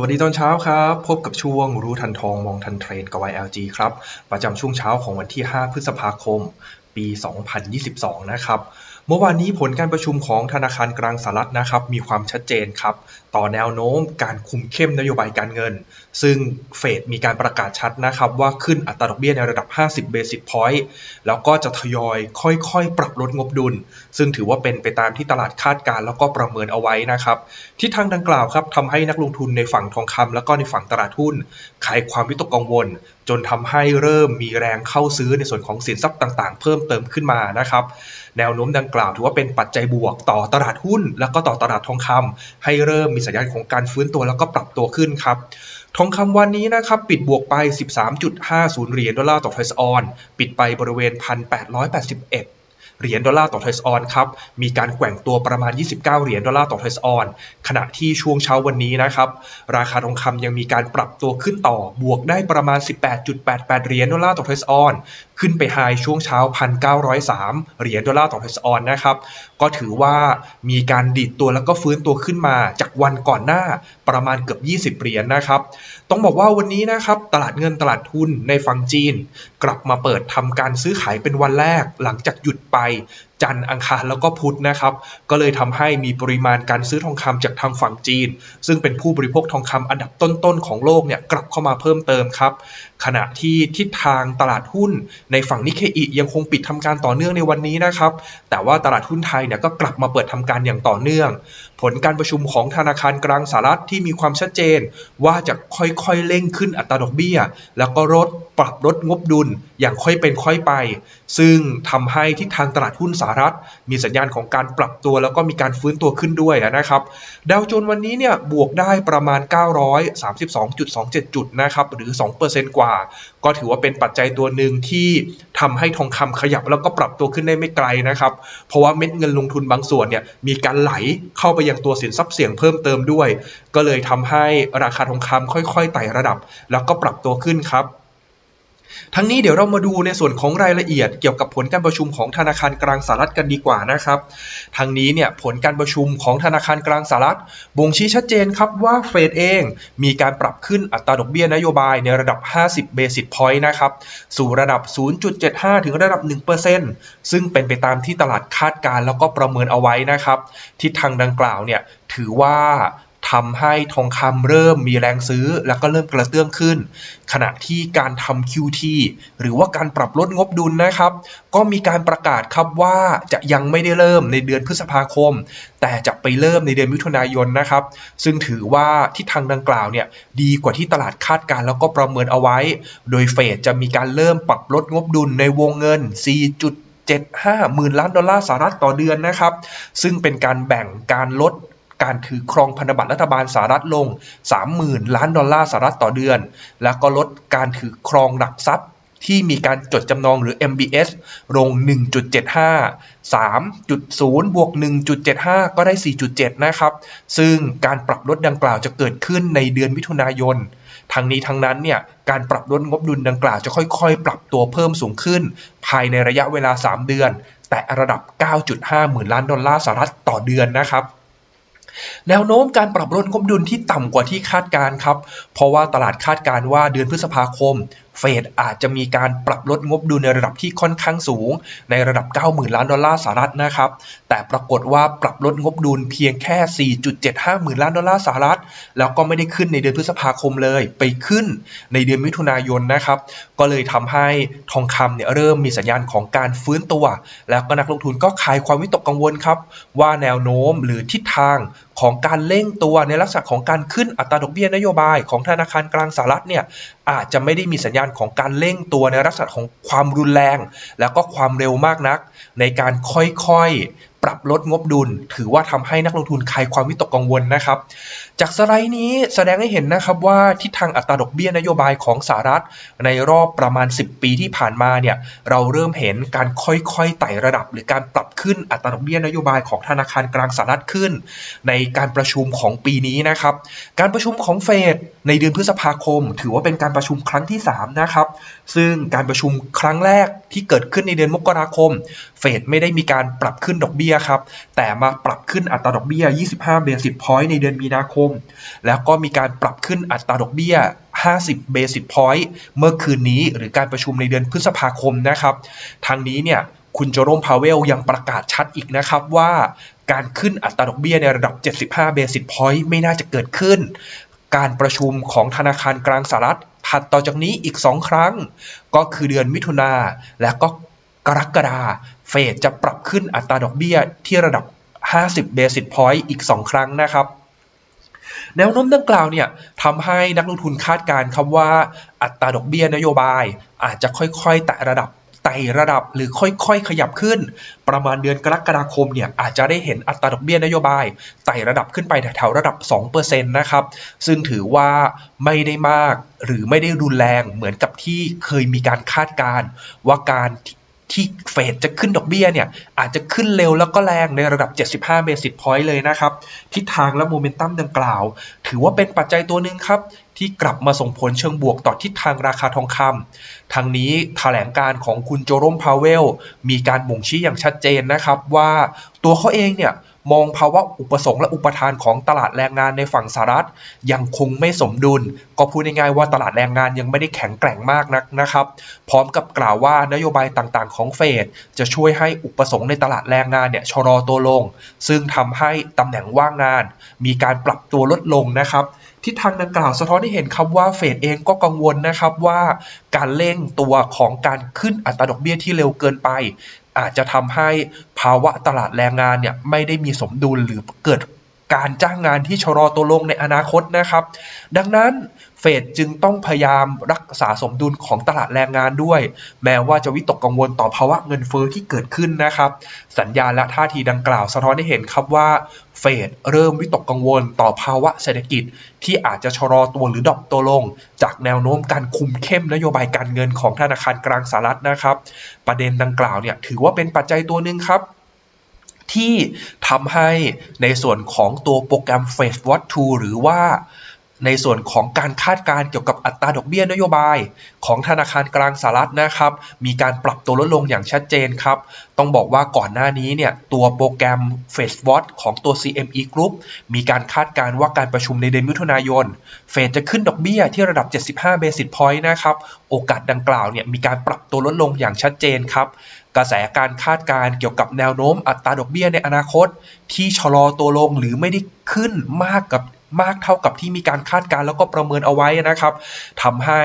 สวัสดีตอนเช้าครับ พบกับช่วงรู้ทันทองมองทันเทรนกับ YLG ครับ ประจำช่วงเช้าของวันที่ 5 พฤษภาคม ปี 2022 นะครับ เมื่อวานนี้ผลการประชุมของธนาคารกลางสหรัฐนะครับ มีความชัดเจนครับต่อแนวโน้มการคุมเข้มนโยบายการเงิน ซึ่งเฟดมีการประกาศชัดนะครับว่าขึ้นอัตราดอกเบี้ยในระดับ 50 basis point แล้วก็จะทยอยค่อยๆ ปรับลดงบดุล ซึ่งถือว่าเป็นไปตามที่ตลาดคาดการณ์แล้วก็ประเมินเอาไว้นะครับทิศทางดังกล่าวครับทำให้นักลงทุนในฝั่งทองคำแล้วก็ในฝั่งตลาดหุ้นคลายความวิตกกังวล จนทำให้เริ่มมีแรงเข้าซื้อในส่วนของสินทรัพย์ต่างๆ เพิ่มเติมขึ้นมานะครับแนวโน้มดังกล่าวถือว่าเป็นปัจจัยบวกต่อตลาดหุ้น แล้วก็ต่อตลาดทองคำให้เริ่มมีสัญญาณของการฟื้นตัวแล้วก็ปรับตัวขึ้นครับทองคำวันนี้นะครับปิดบวกไป 13.50 เหรียญดอลลาร์ต่อทรัสออน ปิดไปบริเวณ 1,881 เหรียญดอลลาร์ต่อทรัสออนครับ มีการแกว่งตัวประมาณ 29 เหรียญดอลลาร์ต่อทรัสออน ขณะที่ช่วงเช้าวันนี้นะครับ ราคาทองคำยังมีการปรับตัวขึ้นต่อ บวกได้ประมาณ 18.88 เหรียญดอลลาร์ต่อทรัสออน ขึ้นไปไฮช่วงเช้า 1,903 เหรียญดอลลาร์ต่อทรัสออนนะครับ ก็ถือว่ามีการดีดตัวแล้วก็ฟื้นตัวขึ้นมาจากวันก่อนหน้าประมาณเกือบ 20 เหรียญนะครับ ต้องบอกว่าวันนี้นะครับตลาดเงินตลาดทุนในฝั่งจีน กลับมาเปิดทำการซื้อขายเป็นวันแรกหลังจากหยุดไป high จันทร์อังคารแล้วก็พุธนะครับ ก็เลยทำให้มีปริมาณการซื้อทองคำจากทางฝั่งจีน ซึ่งเป็นผู้บริโภคทองคำอันดับต้นๆของโลกเนี่ยกลับเข้ามาเพิ่มเติมครับ ขณะที่ทิศทางตลาดหุ้นในฝั่งนิเคอิยังคงปิดทำการต่อเนื่องในวันนี้นะครับ แต่ว่าตลาดหุ้นไทยเนี่ยก็กลับมาเปิดทำการอย่างต่อเนื่อง ผลการประชุมของธนาคารกลางสหรัฐที่มีความชัดเจน ว่าจะค่อยๆเร่งขึ้นอัตราดอกเบี้ย แล้วก็ลดปรับลดงบดุลอย่างค่อยเป็นค่อยไป ซึ่งทำให้ทิศทางตลาดหุ้นสหรัฐ มีสัญญาณของการปรับตัวแล้วก็มีการฟื้นตัวขึ้นด้วยนะครับดาวโจนส์วันนี้เนี่ยบวกได้ประมาณ 932.27 จุดนะครับหรือ 2%กว่า ก็ถือว่าเป็นปัจจัยตัวหนึ่งที่ทำให้ทองคำขยับแล้วก็ปรับตัวขึ้นได้ไม่ไกลนะครับ เพราะว่าเม็ดเงินลงทุนบางส่วนเนี่ยมีการไหลเข้าไปยังตัวสินทรัพย์เสี่ยงเพิ่มเติมด้วย ก็เลยทำให้ราคาทองคำค่อยๆไต่ระดับ แล้วก็ปรับตัวขึ้นครับ ทั้งนี้เดี๋ยวเรามาดูในส่วนของรายละเอียดเกี่ยวกับผลการประชุมของธนาคารกลางสหรัฐกันดีกว่านะครับทางนี้เนี่ยผลการประชุมของธนาคารกลางสหรัฐบ่งชี้ชัดเจนครับว่าเฟดเองมีการปรับขึ้นอัตราดอกเบี้ยนโยบายในระดับ 50 เบสิ s พอยต์นะครับสู่ระดับ 0.75 ถึงระดับ 1%ซึ่งเป็นไปตามที่ตลาดคาดการ์แล้วก็ประเมินเอาไว้นะครับทิศทางดังกล่าวเนี่ยถือว่า ทำให้ทองคำเริ่มมีแรงซื้อ แล้วก็เริ่มกระเตื้องขึ้น ขณะที่การทำ QT หรือว่าการปรับลดงบดุลนะครับ ก็มีการประกาศครับว่าจะยังไม่ได้เริ่มในเดือนพฤษภาคม แต่จะไปเริ่มในเดือนมิถุนายนนะครับ ซึ่งถือว่าทิศทางดังกล่าวเนี่ยดีกว่าที่ตลาดคาดการแล้วก็ประเมินเอาไว้ โดยเฟดจะมีการเริ่มปรับลดงบดุลในวงเงิน 4. 75หมื่นล้านดอลลาร์สหรัฐต่อเดือนนะครับ ซึ่งเป็นการแบ่งการลด การถือครองพันธบัตรรัฐบาลสหรัฐลง 30,000 ล้านดอลลาร์สหรัฐต่อเดือน แล้วก็ลดการถือครองหลักทรัพย์ที่มีการจดจำนองหรือ MBS ลง 1.75 3.0 บวก 1.75 ก็ได้ 4.7 นะครับ ซึ่งการปรับลดดังกล่าวจะเกิดขึ้นในเดือนมิถุนายน ทั้งนี้ทั้งนั้นเนี่ย การปรับลดงบดุลดังกล่าวจะค่อยๆ ปรับตัวเพิ่มสูงขึ้น ภายในระยะเวลา 3 เดือน แต่ระดับ 9.5 หมื่นล้านดอลลาร์สหรัฐต่อเดือนนะครับ แนวโน้มการปรับลดงบดุลที่ต่ำกว่าที่คาดการครับ เพราะว่าตลาดคาดการว่าเดือนพฤษภาคม เฟดอาจจะมีการปรับลดงบดุลในระดับที่ค่อนข้างสูง ในระดับ 90,000 ล้านดอลลาร์สหรัฐนะครับ แต่ปรากฏว่าปรับลดงบดุลเพียงแค่ 4.75 หมื่นล้านดอลลาร์สหรัฐ แล้วก็ไม่ได้ขึ้นในเดือนพฤษภาคมเลย ไปขึ้นในเดือนมิถุนายนนะครับ ก็เลยทำให้ทองคำเนี่ยเริ่มมีสัญญาณของการฟื้นตัว แล้วก็นักลงทุนก็คลายความวิตกกังวลครับว่าแนวโน้มหรือทิศทาง ของการเร่งตัวในลักษณะของการขึ้นอัตราดอกเบี้ยนโยบายของธนาคารกลางสหรัฐเนี่ยอาจจะไม่ได้มีสัญญาณของการเร่งตัวในลักษณะของความรุนแรง แล้วก็ความเร็วมากนัก ในการค่อยๆปรับลดงบดุล ถือว่าทำให้นักลงทุนคลายความวิตกกังวลนะครับ จากสไลด์นี้แสดงให้เห็นนะครับว่าทิศทางอัตราดอกเบี้ยนโยบายของสหรัฐ ในรอบประมาณ 10 ปีที่ผ่านมาเนี่ยเราเริ่มเห็นการค่อยๆไต่ระดับ หรือการปรับขึ้นอัตราดอกเบี้ยนโยบายของธนาคารกลางสหรัฐขึ้น ในการประชุมของปีนี้นะครับ การประชุมของเฟดในเดือนพฤษภาคม ถือว่าเป็นการประชุมครั้งที่3นะครับซึ่งการประชุมครั้งแรกที่เกิดขึ้นในเดือนมกราคม เฟดไม่ได้มีการปรับขึ้นดอกเบี้ยครับแต่มาปรับขึ้นอัตราดอกเบี้ย 25 basis point ในเดือนมีนาคมแล้วก็มีการปรับขึ้นอัตราดอกเบี้ย 50 basis point เมื่อคืนนี้หรือการประชุมในเดือนพฤษภาคมนะครับ ทางนี้เนี่ยคุณโจโรมพาเวลยังประกาศชัดอีกนะครับว่าการขึ้นอัตราดอกเบี้ยในระดับ 75 basis point ไม่น่าจะเกิดขึ้น การประชุมของธนาคารกลางสหรัฐถัดต่อจากนี้อีก 2 ครั้ง ก็คือเดือนมิถุนาและก็กรกฎาเฟดจะปรับขึ้นอัตราดอกเบี้ยที่ระดับ 50 basis point อีก 2 ครั้งนะครับ แนวโน้มดังกล่าวเนี่ยทำให้นักลงทุนคาดการณ์ครับว่าอัตราดอกเบี้ยนโยบาย อาจจะค่อยๆ แตะระดับไต่ระดับหรือค่อยๆ ขยับขึ้น ประมาณเดือนกรกฎาคมเนี่ยอาจจะได้เห็นอัตราดอกเบี้ยนโยบายไต่ระดับขึ้นไปแถวๆระดับ 2%นะครับ ซึ่งถือว่าไม่ได้มากหรือไม่ได้รุนแรงเหมือนกับที่เคยมีการคาดการณ์ว่าการ ที่เฟดจะขึ้นดอกเบี้ยเนี่ย อาจจะขึ้นเร็วแล้วก็แรงในระดับ 75 เบสิสพอยต์เลยนะครับ ทิศทางและโมเมนตัมดังกล่าว ถือว่าเป็นปัจจัยตัวหนึ่งครับ ที่กลับมาส่งผลเชิงบวกต่อทิศทางราคาทองคำทางนี้แถลงการของคุณโจรมพาวเวล มีการบ่งชี้อย่างชัดเจนนะครับว่าตัวเขาเองเนี่ย มองภาวะอุปสงค์และอุปทานของตลาดแรงงานในฝั่งสหรัฐ ยังคงไม่สมดุล ก็พูดง่ายๆว่าตลาดแรงงานยังไม่ได้แข็งแกร่งมากนักนะครับ พร้อมกับกล่าวว่านโยบายต่างๆ ของเฟดจะช่วยให้อุปสงค์ในตลาดแรงงานเนี่ยชะลอตัวลง ซึ่งทำให้ตำแหน่งว่างงาน มีการปรับตัวลดลงนะครับทิศทางดังกล่าวสะท้อนให้เห็นครับว่าเฟดเองก็กังวลนะครับว่าการเร่งตัวของการขึ้นอัตราดอกเบี้ยที่เร็วเกินไปอาจจะทำให้ภาวะตลาดแรงงานเนี่ยไม่ได้มีสมดุลหรือเกิด การจ้างงานที่ชะลอตัวลงในอนาคตนะครับ ดังนั้นเฟดจึงต้องพยายามรักษาสมดุลของตลาดแรงงานด้วย แม้ว่าจะวิตกกังวลต่อภาวะเงินเฟ้อที่เกิดขึ้นนะครับ สัญญาณและท่าทีดังกล่าวสะท้อนให้เห็นครับว่าเฟดเริ่มวิตกกังวลต่อภาวะเศรษฐกิจ ที่อาจจะชะลอตัวหรือดรอปตัวลง จากแนวโน้มการคุมเข้มนโยบายการเงินของธนาคารกลางสหรัฐนะครับ ประเด็นดังกล่าวเนี่ยถือว่าเป็นปัจจัยตัวหนึ่งครับ ที่ทำให้ในส่วนของตัวโปรแกรม Fed Watch 2 หรือว่าในส่วนของการคาดการเกี่ยวกับอัตราดอกเบี้ยนโยบาย ของธนาคารกลางสหรัฐนะครับ มีการปรับตัวลดลงอย่างชัดเจนครับ ต้องบอกว่าก่อนหน้านี้เนี่ย ตัวโปรแกรม Fed Watch ของตัว CME Group มีการคาดการว่าการประชุมในเดือนมิถุนายน เฟดจะขึ้นดอกเบี้ยที่ระดับ 75 basis point นะครับ โอกาสดังกล่าวเนี่ยมีการปรับตัวลดลงอย่างชัดเจนครับ กระแสการคาดการณ์เกี่ยวกับแนวโน้มอัตราดอกเบี้ยในอนาคต ที่ชะลอตัวลงหรือไม่ได้ขึ้นมากกับ มากเท่ากับที่มีการคาดการณ์แล้วก็ประเมินเอาไว้นะครับทำให้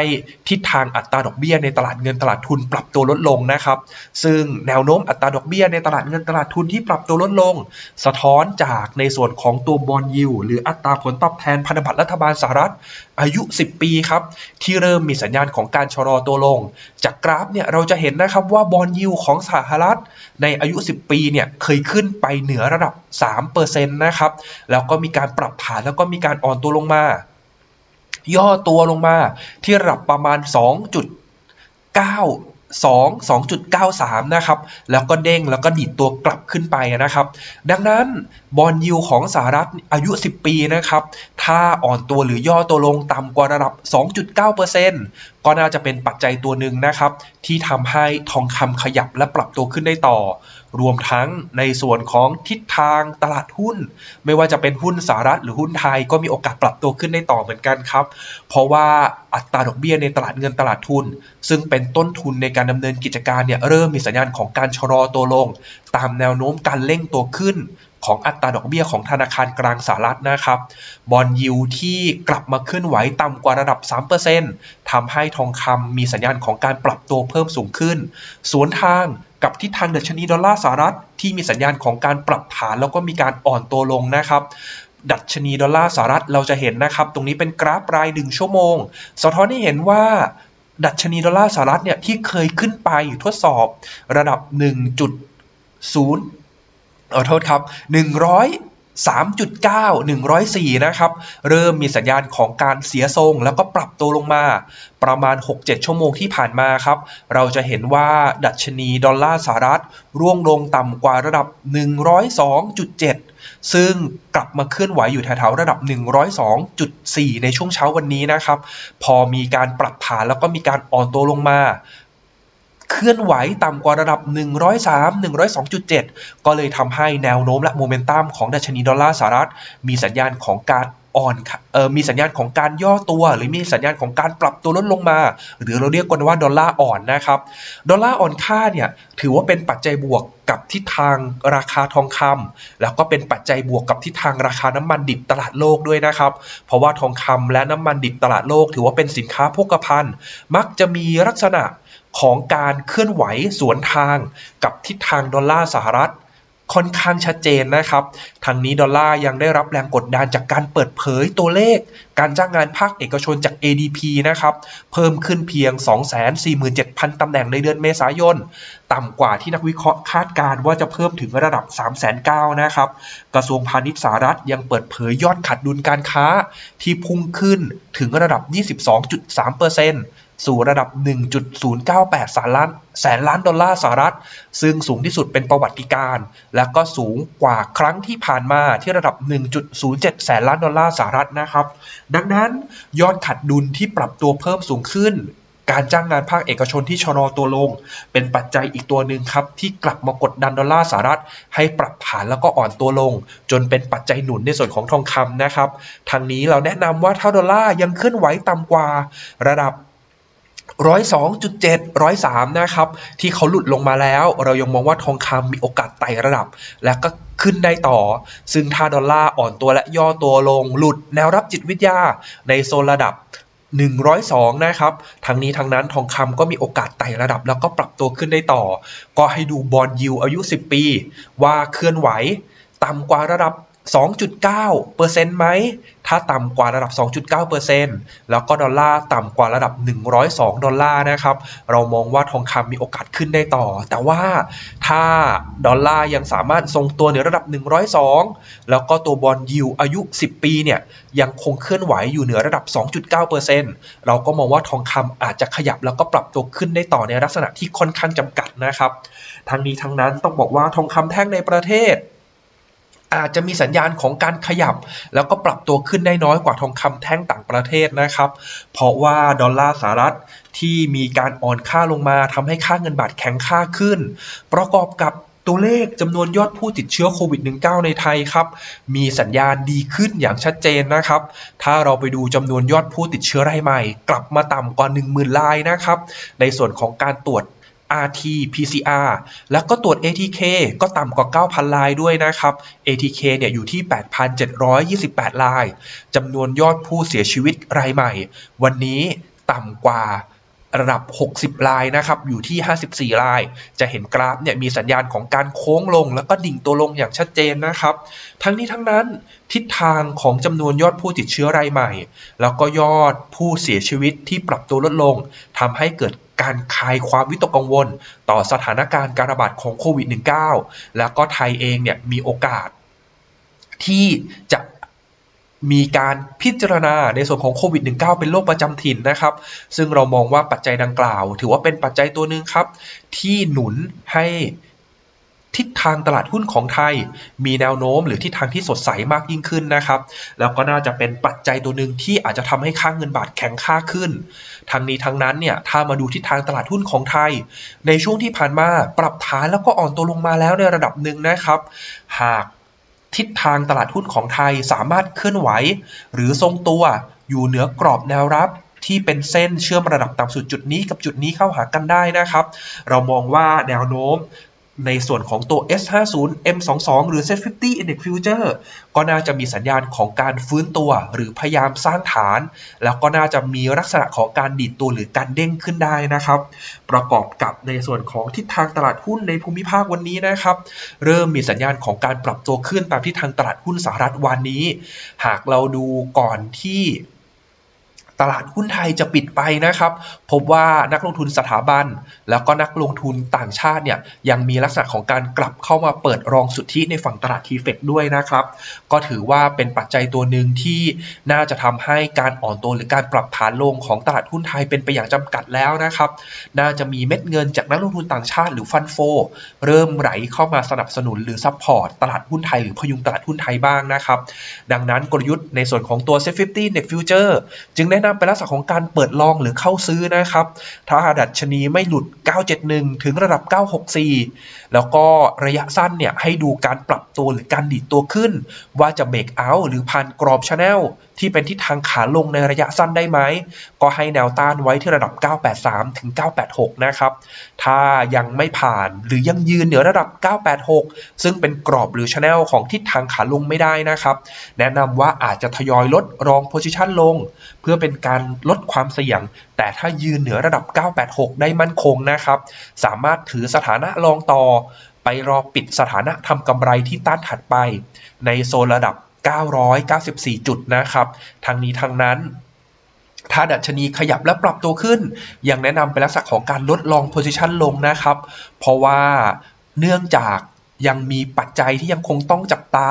ทิศทางอัตราดอกเบี้ยในตลาดเงินตลาดทุนปรับตัวลดลงนะครับ ซึ่งแนวโน้มอัตราดอกเบี้ยในตลาดเงินตลาดทุนที่ปรับตัวลดลง สะท้อนจากในส่วนของตัวบอลยิวหรืออัตราผลตอบแทนพันธบัตรรัฐบาลสหรัฐอายุ 10 ปีครับที่เริ่มมีสัญญาณของการชะลอตัวลง จากกราฟเนี่ยเราจะเห็นนะครับว่าบอลยิวของสหรัฐ ในอายุ 10 ปีเนี่ยเคยขึ้นไปเหนือระดับ 3%นะครับแล้วก็มีการปรับฐานแล้วก็มีการอ่อนตัวลงมา ย่อตัวลงมาที่ระดับประมาณ 2.9 2 2.93 นะครับ แล้วก็เด้งแล้วก็ดีดตัวกลับขึ้นไปนะครับ ดังนั้นบอลยูของสหรัฐอายุ 10 ปีนะครับ ถ้าอ่อนตัวหรือย่อตัวลงต่ำกว่าระดับ 2.9% ก็น่าจะเป็นปัจจัยตัวหนึ่งนะครับ ที่ทำให้ทองคำขยับและปรับตัวขึ้นได้ต่อ รวมทั้งในส่วนของทิศทางตลาดหุ้น ไม่ว่าจะเป็นหุ้นสหรัฐหรือหุ้นไทยก็มีโอกาสปรับตัวขึ้นได้ต่อเหมือนกันครับ เพราะว่าอัตราดอกเบี้ยในตลาดเงินตลาดทุน ซึ่งเป็นต้นทุนในการดำเนินกิจการเนี่ยเริ่มมีสัญญาณของการชะลอตัวลง ตามแนวโน้มการเร่งตัวขึ้น ของอัตราดอกเบี้ยของธนาคารกลางสหรัฐนะครับ บอลยูที่กลับมาเคลื่อนไหวต่ำกว่าระดับ 3%ทำให้ทองคำมีสัญญาณของการปรับตัวเพิ่มสูงขึ้น สวนทางกับทิศทางเดัชนีดอลลาร์สหรัฐที่มีสัญญาณของการปรับฐานแล้วก็มีการอ่อนตัวลงนะครับดัชนีดอลลาร์สหรัฐเราจะเห็นนะครับ ตรงนี้เป็นกราฟรายหนึ่งชั่วโมง สะท้อนให้เห็นว่า ดัชนีดอลลาร์สหรัฐเนี่ยที่เคยขึ้นไปทดสอบระดับ 1 0 ขอโทษครับ 100 3.9 104 นะครับ เริ่มมีสัญญาณของการเสียทรง แล้วก็ปรับตัวลงมา ประมาณ 6-7 ชั่วโมงที่ผ่านมาครับ เราจะเห็นว่าดัชนีดอลลาร์สหรัฐ ร่วงลงต่ำกว่าระดับ 102.7 ซึ่งกลับมาเคลื่อนไหวอยู่แถวๆระดับ 102.4 ในช่วงเช้าวันนี้นะครับ พอมีการปรับฐานแล้วก็มีการอ่อนตัวลงมา เคลื่อนไหวต่ำกว่าระดับ 103 102.7 ก็เลยทำให้แนวโน้มและโมเมนตัมของดัชนีดอลลาร์สหรัฐ มีสัญญาณของการอ่อนเออมีสัญญาณของการย่อตัว หรือมีสัญญาณของการปรับตัวลดลงมา หรือเราเรียกกันว่าดอลลาร์อ่อนนะครับ ดอลลาร์อ่อนค่าเนี่ยถือว่าเป็นปัจจัยบวกกับทิศทางราคาทองคำแล้วก็เป็นปัจจัยบวกกับทิศทางราคาน้ำมันดิบตลาดโลกด้วยนะครับ เพราะว่าทองคำและน้ำมันดิบตลาดโลก ถือว่าเป็นสินค้าโภคภัณฑ์ มักจะมีลักษณะ ของการเคลื่อนไหวสวนทางกับทิศทางดอลลาร์สหรัฐค่อนข้างชัดเจนนะครับ ทางนี้ดอลลาร์ยังได้รับแรงกดดันจากการเปิดเผยตัวเลข การจ้างงานภาคเอกชนจาก ADP นะครับ เพิ่มขึ้นเพียง 247,000 ตำแหน่งในเดือนเมษายน ต่ำกว่าที่นักวิเคราะห์คาดการณ์ว่าจะเพิ่มถึงระดับ 309,000 นะครับ กระทรวงพาณิชย์สหรัฐยังเปิดเผยยอดขาดดุลการค้าที่พุ่งขึ้นถึงระดับ 22.3% สู่ระดับ 1.098แสนล้านแสนล้านดอลลาร์สหรัฐ ซึ่งสูงที่สุดเป็นประวัติการ และก็สูงกว่าครั้งที่ผ่านมาที่ระดับ 1.07 แสนล้านดอลลาร์สหรัฐนะครับ ดังนั้นยอดขาดดุลที่ปรับตัวเพิ่มสูงขึ้น การจ้างงานภาคเอกชนที่ชะลอตัวลง เป็นปัจจัยอีกตัวหนึ่งครับ ที่กลับมากดดันดอลลาร์สหรัฐ ให้ปรับฐานแล้วก็อ่อนตัวลง จนเป็นปัจจัยหนุนในส่วนของทองคำนะครับทางนี้เราแนะนำว่าถ้าดอลลาร์ยังเคลื่อนไหวต่ำกว่าระดับ ร้อยสองจุดเจ็ดร้อยสามนะครับ ที่เขาหลุดลงมาแล้ว เรายังมองว่าทองคำมีโอกาสไต่ระดับ และก็ขึ้นได้ต่อ ซึ่งถ้าดอลลาร์อ่อนตัวและย่อตัวลงหลุดแนวรับจิตวิทยาในโซนระดับ 102 นะครับ ทั้งนี้ทั้งนั้นทองคำก็มีโอกาสไต่ระดับ แล้วก็ปรับตัวขึ้นได้ต่อ ก็ให้ดูบอลยิวอายุ 10 ปี ว่าเคลื่อนไหวต่ำกว่าระดับ 2.9%ไหม ถ้าต่ำกว่าระดับ 2.9%แล้วก็ดอลลาร์ต่ำกว่าระดับ 102 ดอลลาร์นะครับ เรามองว่าทองคำมีโอกาสขึ้นได้ต่อ แต่ว่าถ้าดอลลาร์ยังสามารถทรงตัวในระดับ 102 แล้วก็ตัวบอลยิวอายุ 10 ปีเนี่ยยังคงเคลื่อนไหวอยู่เหนือระดับ 2.9%เราก็มองว่าทองคำอาจจะขยับแล้วก็ปรับตัวขึ้นได้ต่อในลักษณะที่ค่อนข้างจำกัดนะครับ ทั้งนี้ทั้งนั้นต้องบอกว่าทองคำแท่งในประเทศ อาจจะมีสัญญาณของการขยับ แล้วก็ปรับตัวขึ้นได้น้อยกว่าทองคำแท่งต่างประเทศนะครับ เพราะว่าดอลลาร์สหรัฐที่มีการอ่อนค่าลงมาทำให้ค่าเงินบาทแข็งค่าขึ้น ประกอบกับตัวเลขจำนวนยอดผู้ติดเชื้อโควิด -19 ในไทยครับ มีสัญญาณดีขึ้นอย่างชัดเจนนะครับ ถ้าเราไปดูจำนวนยอดผู้ติดเชื้อรายใหม่ กลับมาต่ำกว่า 10,000รายนะครับ ในส่วนของการตรวจ RT PCR แล้วก็ตรวจ ATK ก็ต่ำกว่า 9,000 ลายด้วยนะครับ ATK เนี่ยอยู่ที่ 8,728 ลายจำนวนยอดผู้เสียชีวิตรายใหม่ วันนี้ต่ำกว่า ระดับ 60 ลายนะครับ อยู่ที่ 54 ลาย จะเห็นกราฟเนี่ยมีสัญญาณของการโค้งลง แล้วก็ดิ่งตัวลงอย่างชัดเจนนะครับ ทั้งนี้ทั้งนั้นทิศทางของจำนวนยอดผู้ติดเชื้อรายใหม่ แล้วก็ยอดผู้เสียชีวิตที่ปรับตัวลดลงทำให้เกิดการคลายความวิตกกังวล ต่อสถานการณ์การระบาดของโควิด -19 แล้วก็ไทยเองเนี่ยมีโอกาสที่จะ มีการพิจารณาในส่วนของโควิด -19 เป็นโรคประจำถิ่นนะครับ ซึ่งเรามองว่าปัจจัยดังกล่าว ถือว่าเป็นปัจจัยตัวหนึ่งครับ ที่หนุนให้ทิศทางตลาดหุ้นของไทย มีแนวโน้มหรือทิศทางที่สดใสมากยิ่งขึ้นนะครับ แล้วก็น่าจะเป็นปัจจัยตัวหนึ่งที่อาจจะทำให้ค่างเงินบาทแข็งค่าขึ้น ทั้งนี้ทั้งนั้นเนี่ยถ้ามาดูทิศทางตลาดหุ้นของไทย ในช่วงที่ผ่านมาปรับฐานแล้วก็อ่อนตัวลงมาแล้วในระดับหนึ่งนะครับ หาก ทิศทางตลาดหุ้นของไทยสามารถเคลื่อนไหว หรือทรงตัวอยู่เหนือกรอบแนวรับที่เป็นเส้นเชื่อมระดับต่ำสุดจุดนี้กับจุดนี้เข้าหากันได้นะครับ เรามองว่าแนวโน้ม ในส่วนของตัว S50 M22 หรือ Set50 Index Future ก็น่าจะมีสัญญาณของการฟื้นตัว หรือพยายามสร้างฐาน แล้วก็น่าจะมีลักษณะของการดีดตัวหรือการเด้งขึ้นได้นะครับ ประกอบกับในส่วนของทิศทางตลาดหุ้นในภูมิภาควันนี้นะครับ เริ่มมีสัญญาณของการปรับตัวขึ้นตามทิศทางตลาดหุ้นสหรัฐวันนี้ หากเราดูก่อนที่ ตลาดหุ้นไทยจะปิดไปนะครับ พบว่านักลงทุนสถาบัน แล้วก็นักลงทุนต่างชาติเนี่ยยังมีลักษณะของการกลับเข้ามาเปิดรองสุทธิในฝั่งตลาดทีเฟกด้วยนะครับ ก็ถือว่าเป็นปัจจัยตัวหนึ่งที่น่าจะทำให้การอ่อนตัวหรือการปรับฐานลงของตลาดหุ้นไทยเป็นไปอย่างจำกัดแล้วนะครับ น่าจะมีเม็ดเงินจากนักลงทุนต่างชาติหรือฟันโฟเริ่มไหลเข้ามาสนับสนุนหรือซัพพอร์ตตลาดหุ้นไทยหรือพยุงตลาดหุ้นไทยบ้างนะครับ ดังนั้นกลยุทธ์ในส่วนของตัว Set 50 Net Future จึงแนะนำเป็นลักษณะของการเปิดลองหรือเข้าซื้อนะครับ ถ้าดัชนีไม่หลุด 971 ถึงระดับ 964 แล้วก็ระยะสั้นเนี่ยให้ดูการปรับตัวหรือการดีดตัวขึ้น ว่าจะเบรกเอาท์หรือผ่านกรอบชแนลที่เป็นทิศทางขาลงในระยะสั้นได้ไหม ก็ให้แนวต้านไว้ที่ระดับ 983 ถึง 986 นะครับ ถ้ายังไม่ผ่านหรือยังยืนเหนือระดับ 986 ซึ่งเป็นกรอบหรือชแนลของทิศทางขาลงไม่ได้นะครับ แนะนำว่าอาจจะทยอยลดรองโพซิชันลง เพื่อเป็นการลดความเสี่ยง แต่ถ้ายืนเหนือระดับ 986 ได้มั่นคงนะครับ สามารถถือสถานะรองต่อ ไปรอปิดสถานะทำกำไรที่ต้านถัดไป ในโซนระดับ 994 จุดนะครับทางนี้ทางนั้น ถ้าดัชนีขยับและปรับตัวขึ้น ยังแนะนำเป็นลักษณะของการลดลองโพซิชันลงนะครับ เพราะว่าเนื่องจาก ยังมีปัจจัยที่ยังคงต้องจับตา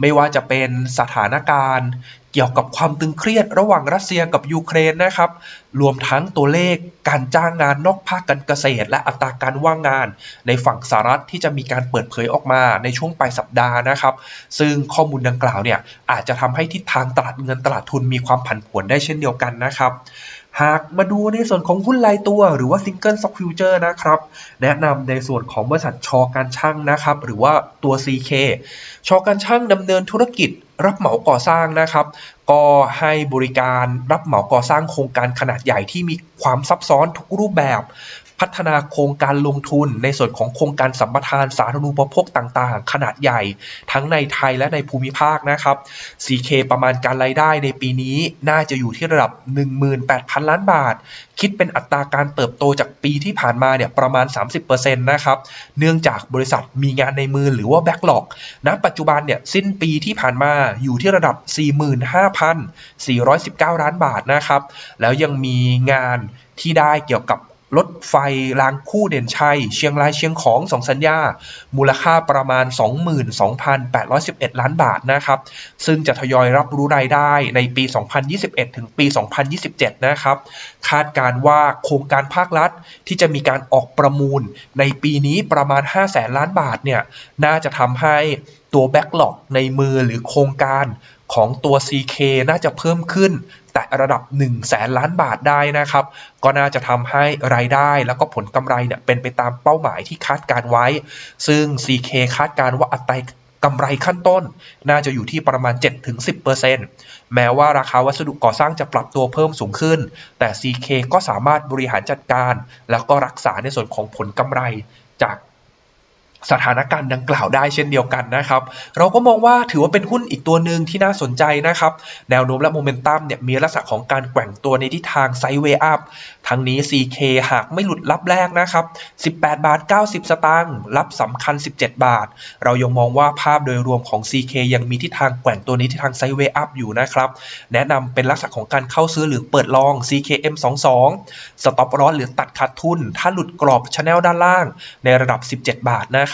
ไม่ว่าจะเป็นสถานการณ์ เกี่ยวกับความตึงเครียดระหว่างรัสเซียกับยูเครนนะครับ รวมทั้งตัวเลขการจ้างงานนอกภาคการเกษตร และอัตราการว่างงาน ในฝั่งสหรัฐที่จะมีการเปิดเผยออกมาในช่วงปลายสัปดาห์นะครับ ซึ่งข้อมูลดังกล่าวเนี่ยอาจจะทำให้ทิศทางตลาดเงินตลาดทุนมีความผันผวนได้เช่นเดียวกันนะครับ หากมาดูในส่วนของหุ้นรายตัวหรือว่า Single Stock Future นะครับ แนะนำในส่วนของบริษัทชอการช่างนะครับ หรือว่าตัว CK ชอการช่างดำเนินธุรกิจรับเหมาก่อสร้างนะครับ ก็ให้บริการรับเหมาก่อสร้างโครงการขนาดใหญ่ที่มีความซับซ้อนทุกรูปแบบ พัฒนาโครงการลงทุนในส่วนของโครงการสัมปทานสาธารณูปโภคต่างๆ ขนาดใหญ่ ทั้งในไทยและในภูมิภาคนะครับ CK ประมาณการรายได้ในปีนี้น่าจะอยู่ที่ระดับ 18,000 ล้านบาท คิดเป็นอัตราการเติบโตจากปีที่ผ่านมาเนี่ยประมาณ 30%นะครับ เนื่องจากบริษัทมีงานในมือหรือว่าแบ็กหลอกณปัจจุบันเนี่ยสิ้นปีที่ผ่านมาอยู่ที่ระดับ 45,419 ล้านบาทนะครับ แล้วยังมีงานที่ได้เกี่ยวกับ รถไฟรางคู่เด่นชัย เชียงรายเชียงของสองสัญญา มูลค่าประมาณ 22,811 ล้านบาทนะครับ ซึ่งจะทยอยรับรู้รายได้ในปี 2021 ถึงปี 2027 นะครับ คาดการว่าโครงการภาครัฐที่จะมีการออกประมูลในปีนี้ประมาณ 5 0 0แสนล้านบาทเนี่ย น่าจะทำให้ตัวแบ็กหลอกในมือหรือโครงการ ของตัว CK น่าจะเพิ่มขึ้น แต่ระดับ 1 0 0 0 0แสนล้านบาทได้นะครับ ก็น่าจะทำให้รายได้แล้วก็ผลกำไรเนี่ยเป็นไปตามเป้าหมายที่คาดการไว้ ซึ่ง CK คาดการว่าอัตรากำไรขั้นต้น น่าจะอยู่ที่ประมาณ 7-10%แม้ว่าราคาวัสดุก่อสร้างจะปรับตัวเพิ่มสูงขึ้น แต่ CK ก็สามารถบริหารจัดการ แล้วก็รักษาในส่วนของผลกำไรจาก สถานการณ์ดังกล่าวได้เช่นเดียวกันนะครับ เราก็มองว่าถือว่าเป็นหุ้นอีกตัวหนึ่งที่น่าสนใจนะครับ แนวโน้มและโมเมนตัมเนี่ยมีลักษณะของการแกว่งตัวในทิศทางไซด์เวย์อัพทั้งนี้ CK หากไม่หลุดรับแรกนะครับ 18 บาท 90 สตางค์รับสำคัญ 17 บาท เรายังมองว่าภาพโดยรวมของ CK ยังมีทิศทางแกว่งตัวนี้ทิศทางไซด์เวย์อัพอยู่นะครับ แนะนำเป็นลักษณะของการเข้าซื้อหรือเปิดลอง CKM 22สต็อปลอสหรือตัดขาดทุน ถ้าหลุดกรอบชแนลด้านล่าง ในระดับ 17 บาทนะครับ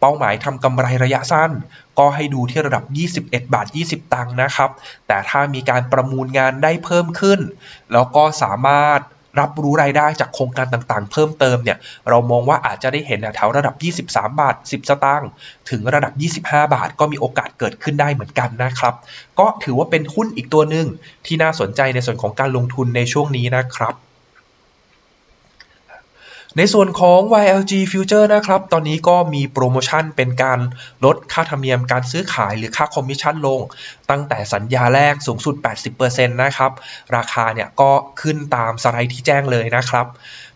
เป้าหมายทำกำไรระยะสั้น ก็ให้ดูที่ระดับ 21 บาท 20 ตังค์นะครับ แต่ถ้ามีการประมูลงานได้เพิ่มขึ้น แล้วก็สามารถรับรู้รายได้จากโครงการต่างๆ เพิ่มเติมเนี่ย เรามองว่าอาจจะได้เห็นแถวระดับ 23 บาท 10 สตางค์ถึงระดับ 25 บาท ก็มีโอกาสเกิดขึ้นได้เหมือนกันนะครับ ก็ถือว่าเป็นหุ้นอีกตัวหนึ่งที่น่าสนใจในส่วนของการลงทุนในช่วงนี้นะครับ ในส่วนของ YLG Future นะครับ ตอนนี้ก็มีโปรโมชั่นเป็นการลดค่าธรรมเนียมการซื้อขายหรือค่าคอมมิชชั่นลง ตั้งแต่สัญญาแรกสูงสุด 80%นะครับ ราคาเนี่ยก็ขึ้นตามสไลด์ที่แจ้งเลยนะครับ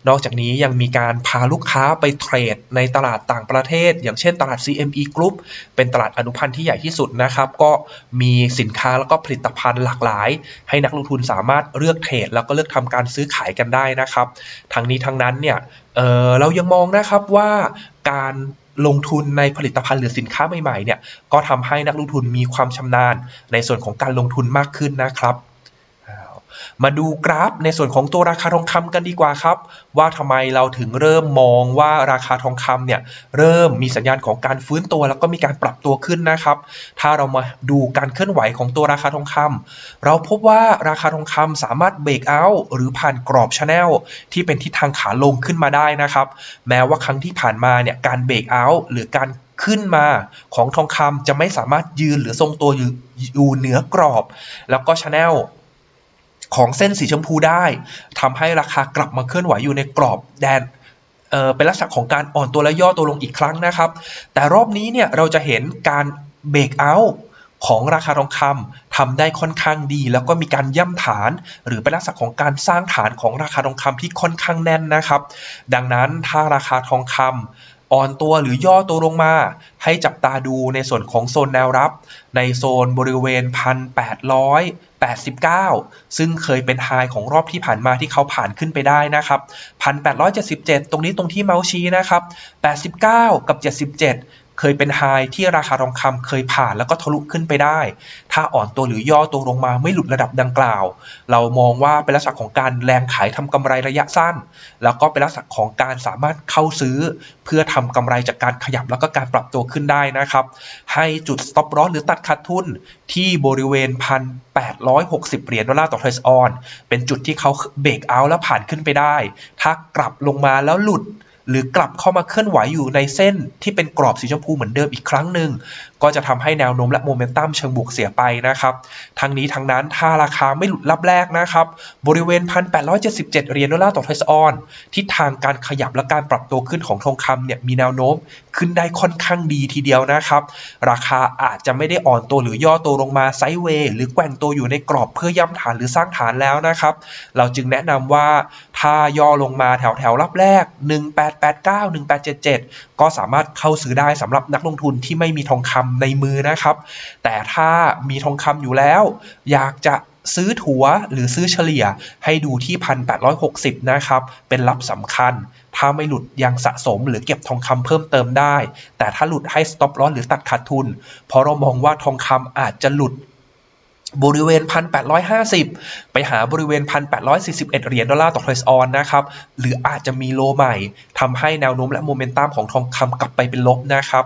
นอกจากนี้ยังมีการพาลูกค้าไปเทรดในตลาดต่างประเทศ อย่างเช่นตลาด CME Group เป็นตลาดอนุพันธ์ที่ใหญ่ที่สุดนะครับ ก็มีสินค้าแล้วก็ผลิตภัณฑ์หลากหลาย ให้นักลงทุนสามารถเลือกเทรด แล้วก็เลือกทำการซื้อขายกันได้นะครับ ทั้งนี้ทั้งนั้นเนี่ยเเรายังมองนะครับว่าการลงทุนในผลิตภัณฑ์หรือสินค้าใหม่ๆเนี่ยก็ทำให้นักลงทุนมีความชำนาญในส่วนของการลงทุนมากขึ้นนะครับ มาดูกราฟในส่วนของตัวราคาทองคำกันดีกว่าครับ ว่าทำไมเราถึงเริ่มมองว่าราคาทองคำเนี่ยเริ่มมีสัญญาณของการฟื้นตัว แล้วก็มีการปรับตัวขึ้นนะครับ ถ้าเรามาดูการเคลื่อนไหวของตัวราคาทองคำเราพบว่าราคาทองคำสามารถเบรกเอาท์หรือผ่านกรอบชแนลที่เป็นทิศทางขาลงขึ้นมาได้นะครับ แม้ว่าครั้งที่ผ่านมาเนี่ยการเบรกเอาท์หรือการขึ้นมาของทองคำจะไม่สามารถยืนหรือทรงตัวอยู่อยู่เหนือกรอบ แล้วก็ชแนล ของเส้นสีชมพูได้ทำให้ราคากลับมาเคลื่อนไหวอยู่ในกรอบแดนเเป็นลักษณะของการอ่อนตัวและย่อตัวลงอีกครั้งนะครับ แต่รอบนี้เนี่ยเราจะเห็นการเบรกเอาท์ของราคาทองคำทำได้ค่อนข้างดี แล้วก็มีการย่ำฐาน หรือเป็นลักษณะของการสร้างฐานของราคาทองคำที่ค่อนข้างแน่นนะครับ ดังนั้นถ้าราคาทองคำอ่อนตัวหรือย่อตัวลงมา ให้จับตาดูในส่วนของโซนแนวรับ ในโซนบริเวณ 1,889 ซึ่งเคยเป็นไฮของรอบที่ผ่านมาที่เขาผ่านขึ้นไปได้นะครับ 1,877 ตรงนี้ตรงที่เมาส์ชี้นะครับ 89 กับ 77 เคยเป็นไฮที่ราคาทองคำเคยผ่านแล้วก็ทะลุขึ้นไปได้ ถ้าอ่อนตัวหรือย่อตัวลงมาไม่หลุดระดับดังกล่าว เรามองว่าเป็นลักษณะของการแรงขายทำกำไรระยะสั้น แล้วก็เป็นลักษณะของการสามารถเข้าซื้อ เพื่อทำกำไรจากการขยับแล้วก็การปรับตัวขึ้นได้นะครับ ให้จุด stop loss หรือตัดขาดทุนที่บริเวณ1,860 เหรียญดอลลาร์ต่อเทรสออน เป็นจุดที่เขาเบรกเอาท์แล้วผ่านขึ้นไปได้ ถ้ากลับลงมาแล้วหลุด หรือกลับเข้ามาเคลื่อนไหวอยู่ในเส้นที่เป็นกรอบสีชมพูเหมือนเดิมอีกครั้งหนึ่ง ก็จะทำให้แนวโน้มและโมเมนตัมเชิงบวกเสียไปนะครับ ทั้งนี้ทั้งนั้นถ้าราคาไม่หลุดรับแรกนะครับ บริเวณ 1,877เหรียญดอลลาร์ต่อเทรสออน ทิศทางการขยับและการปรับตัวขึ้นของทองคำเนี่ยมีแนวโน้มขึ้นได้ค่อนข้างดีทีเดียวนะครับ ราคาอาจจะไม่ได้อ่อนตัวหรือย่อตัวลงมาไซด์เวย์หรือแกว่งตัวอยู่ในกรอบเพื่อย่ำฐานหรือสร้างฐานแล้วนะครับ เราจึงแนะนำว่าถ้าย่อลงมาแถวแถวรับแรก 1889 1877 ก็สามารถเข้าซื้อได้สำหรับนักลงทุนที่ไม่มีทองคำในมือนะครับ แต่ถ้ามีทองคำอยู่แล้ว อยากจะซื้อถัวหรือซื้อเฉลี่ยให้ดูที่ 1,860 นะครับ เป็นรับสำคัญ ถ้าไม่หลุดยังสะสมหรือเก็บทองคำเพิ่มเติมได้ แต่ถ้าหลุดให้ stop loss หรือตัดขาดทุน เพราะเรามองว่าทองคำอาจจะหลุด บริเวณ 1,850 ไปหาบริเวณ 1,841 เหรียญดอลลาร์ต่อทรสออนนะครับ หรืออาจจะมีโลใหม่ทำให้แนวโน้มและโมเมนตัมของทองคำกลับไปเป็นลบนะครับ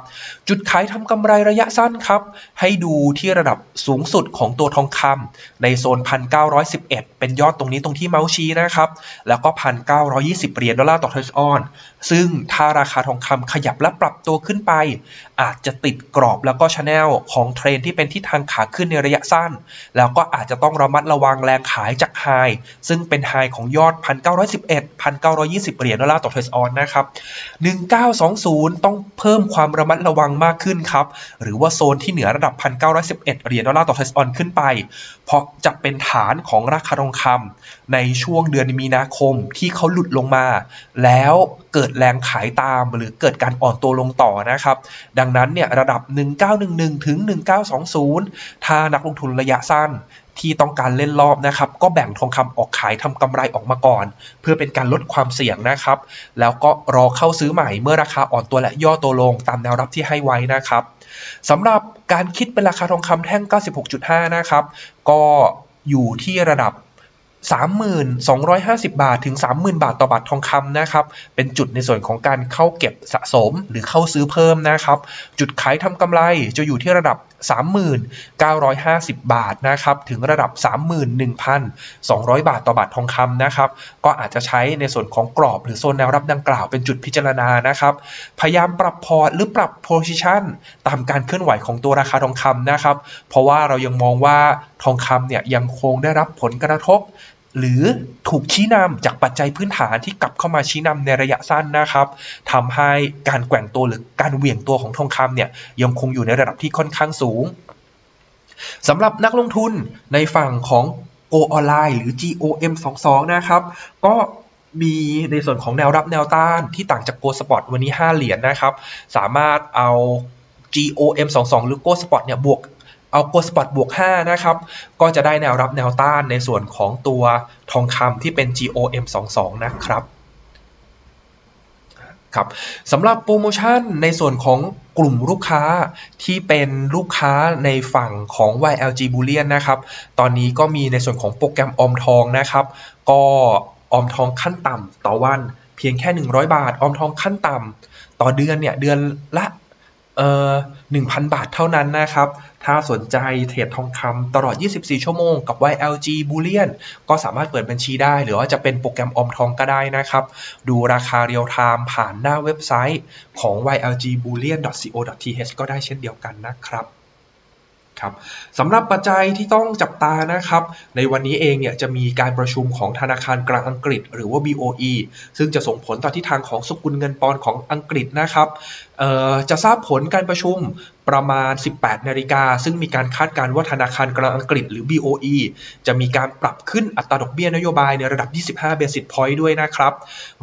จุดขายทำกำไรระยะสั้นครับ ให้ดูที่ระดับสูงสุดของตัวทองคำในโซน 1,911 เป็นยอดตรงนี้ตรงที่เมาส์ชี้นะครับ แล้วก็ 1,920 เหรียญดอลลาร์ต่อทรสออน ซึ่งถ้าราคาทองคำขยับและปรับตัวขึ้นไป อาจจะติดกรอบแล้วก็ชแนลของเทรนที่เป็นทิศทางขาขึ้นในระยะสั้น แล้วก็อาจจะต้องระมัดระวังแรงขายจากไฮซึ่งเป็นไฮของยอด 1,911 1,920 เหรียญดอลลาร์ต่อเทรสออนนะครับ 1920 ต้องเพิ่มความระมัดระวังมากขึ้นครับ หรือว่าโซนที่เหนือระดับ 1,911 เหรียญดอลลาร์ต่อเทรสออนขึ้นไป เพราะจะเป็นฐานของราคาทองคำในช่วงเดือนมีนาคมที่เขาหลุดลงมา แล้วเกิดแรงขายตามหรือเกิดการอ่อนตัวลงต่อนะครับ ดังนั้นเนี่ยระดับ 1911 ถึง 1920 ถ้านักลงทุนระยะสั้นที่ต้องการเล่นรอบนะครับ ก็แบ่งทองคำออกขายทำกำไรออกมาก่อน เพื่อเป็นการลดความเสี่ยงนะครับ แล้วก็รอเข้าซื้อใหม่เมื่อราคาอ่อนตัวและย่อตัวลงตามแนวรับที่ให้ไว้นะครับสำหรับการคิดเป็นราคาทองคำแท่ง 96.5 นะครับ ก็อยู่ที่ระดับ 3,250 บาทถึง 30,000 บาทต่อบาททองคำนะครับเป็นจุดในส่วนของการเข้าเก็บสะสมหรือเข้าซื้อเพิ่มนะครับ จุดขายทำกำไรจะอยู่ที่ระดับ 3,950 บาทนะครับถึงระดับ 31,200 บาทต่อบาททองคำนะครับ ก็อาจจะใช้ในส่วนของกรอบหรือโซนแนวรับดังกล่าวเป็นจุดพิจารณานะครับ พยายามปรับพอร์ตหรือปรับโพซิชันตามการเคลื่อนไหวของตัวราคาทองคำนะครับ เพราะว่าเรายังมองว่าทองคำเนี่ยยังคงได้รับผลกระทบ หรือถูกชี้นำจากปัจจัยพื้นฐานที่กลับเข้ามาชี้นำในระยะสั้นนะครับทำให้การแกว่งตัวหรือการเหวี่ยงตัวของทองคำเนี่ยยังคงอยู่ในระดับที่ค่อนข้างสูงสำหรับนักลงทุนในฝั่งของ Go Online หรือ GOM22 นะครับ ก็มีในส่วนของแนวรับแนวต้านที่ต่างจาก Go Spot วันนี้ 5 เหรียญนะครับ สามารถเอา GOM22 หรือ Go Spot เนี่ยบวก เอา Go Spot บวก 5 นะครับ ก็จะได้แนวรับแนวต้านในส่วนของตัวทองคำที่เป็น GOM22 นะครับครับสำหรับโปรโมชั่นในส่วนของกลุ่มลูกค้าที่เป็นลูกค้าในฝั่งของ YLG Bullion นะครับ ตอนนี้ก็มีในส่วนของโปรแกรมออมทองนะครับ ก็ออมทองขั้นต่ำต่อวันเพียงแค่ 100 บาท ออมทองขั้นต่ำต่อเดือนเนี่ยเดือนละเอ่อ 1,000 บาทเท่านั้นนะครับ ถ้าสนใจเทรดทองคำตลอด 24 ชั่วโมงกับ YLG Bullion ก็สามารถเปิดบัญชีได้ หรือว่าจะเป็นโปรแกรมออมทองก็ได้นะครับ ดูราคาเรียลไทม์ผ่านหน้าเว็บไซต์ของ ylgbullion.co.th ก็ได้เช่นเดียวกันนะครับ ครับสำหรับปัจจัยที่ต้องจับตานะครับ ในวันนี้เองเนี่ยจะมีการประชุมของธนาคารกลางอังกฤษ หรือว่า BOE ซึ่งจะส่งผลต่อทิศทางของสกุลเงินปอนด์ของอังกฤษนะครับจะทราบผลการประชุม ประมาณ 18 นาฬิกา ซึ่งมีการคาดการณ์ว่าธนาคารกลางอังกฤษหรือ BOE จะมีการปรับขึ้นอัตราดอกเบี้ยนโยบายในระดับ 25 basis point ด้วยนะครับ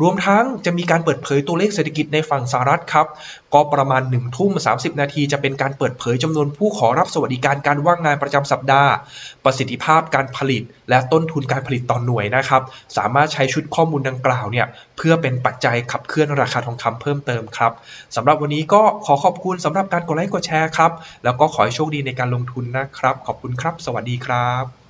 รวมทั้งจะมีการเปิดเผยตัวเลขเศรษฐกิจในฝั่งสหรัฐครับ ก็ประมาณ 1 ทุ่ม 30 นาทีจะเป็นการเปิดเผยจำนวนผู้ขอรับสวัสดิการการว่างงานประจำสัปดาห์ ประสิทธิภาพการผลิต และต้นทุนการผลิตต่อหน่วยนะครับ สามารถใช้ชุดข้อมูลดังกล่าวเนี่ยเพื่อเป็นปัจจัยขับเคลื่อนราคาทองคำเพิ่มเติมครับสำหรับวันนี้ก็ขอขอบคุณสำหรับการกดไลค์กดแชร์ครับ แล้วก็ขอให้โชคดีในการลงทุนนะครับ ขอบคุณครับ สวัสดีครับ